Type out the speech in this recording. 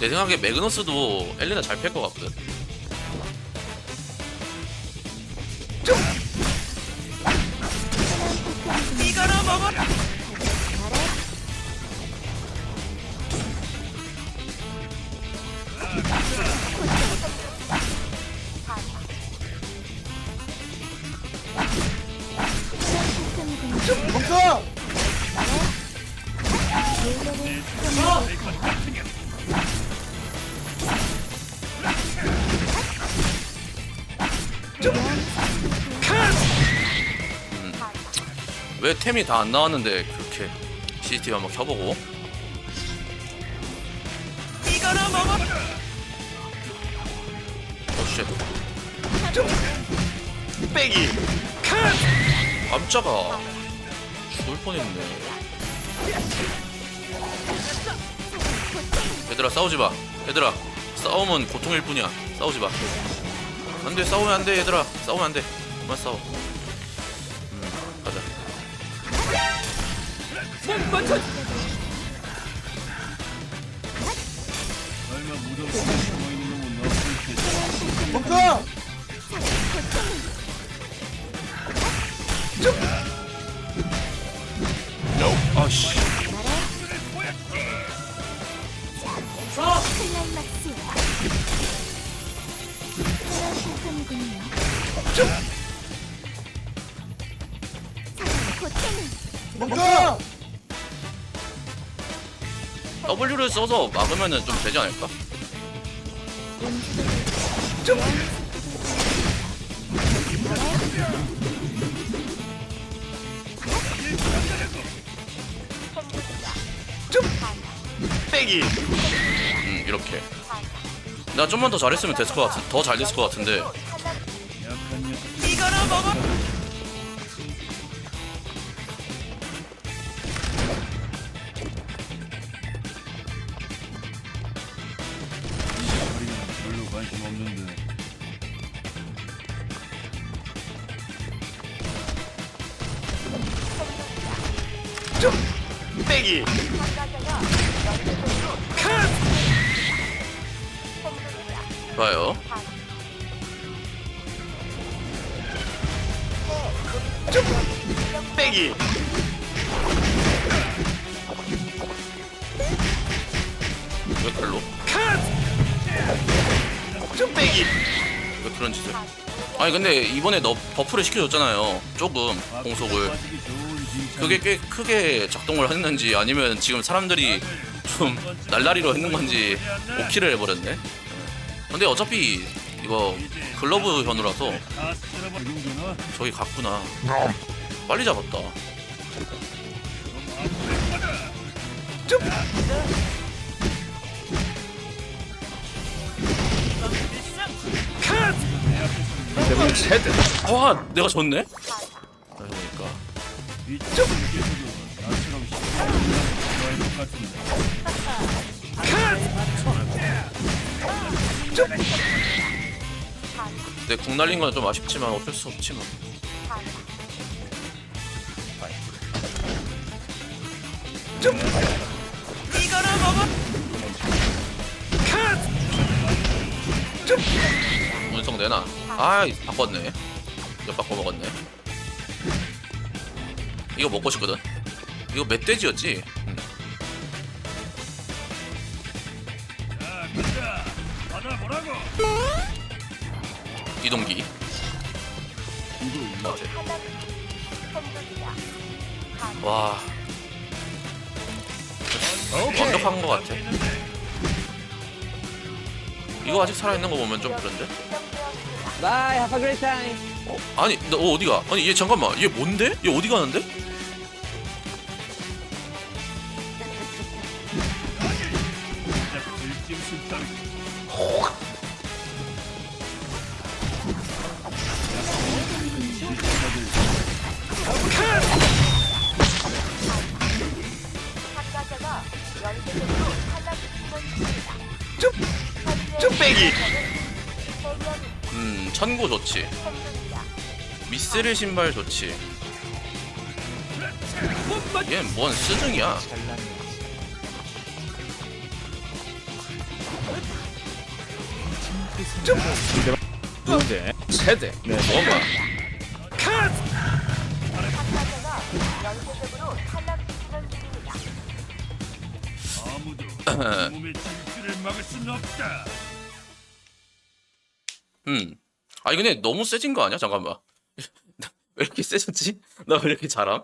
내 생각에 매그너스도 엘레나 잘 팰 것 같거든. 왜 템이 다 안 나왔는데 그렇게 CCTV 한번 켜보고 이거나 먹어라. 오쉣 빼기. 깜짝아 죽을 뻔했네 얘들아 싸우지 마. 얘들아 싸우면 고통일 뿐이야. 싸우지 마. 안돼 싸우면 안돼 얘들아. 싸우면 안돼. 그만 싸워. 음 가자. 멈춰! 아씨 멈춰! W를 써서 막으면은 좀 되지 않을까? 빼기. 음 이렇게 나 좀만 더 잘했으면 됐을 것 같은 더 잘 됐을 것 같은데 빼기. 좋아요 빼기. 왜 별로? 좀 빼기. 왜 그런 짓을 아니 근데 이번에 너 버프를 시켜줬잖아요 조금 공속을 그게 꽤 크게 작동을 했는지 아니면 지금 사람들이 좀 날라리로 했는 건지 오키를 해버렸네 근데 어차피 이거 글러브 현우라서 저기 갔구나. 빨리 잡았다. 와 내가 졌네? 그러니까 같은데 내궁 날린 건 좀 아쉽지만 어쩔 수 이거나 먹어. 운성 내놔. 아 바꿨네. 이거 바꿔 먹었네. 이거 먹고 싶거든. 이거 멧돼지였지? 이동기 와 완벽한 것 같아 이거 아직 살아있는 거 보면 좀 그런데? Bye, have a great time. 어? 아니 너 어디가? 아니 얘 잠깐만 얘 뭔데? 얘 어디 가는데? 쭉! 쭉 빼기! 음, 천고 좋지. 미스를 신발 좋지. 얘뭔 스승이야? 쭉! 문제 세대. 네. 뭐가? 컷! 음. 아니 근데 너무 세진 거 아니야? 잠깐만. 왜 이렇게 세졌지? 나 왜 이렇게 잘함?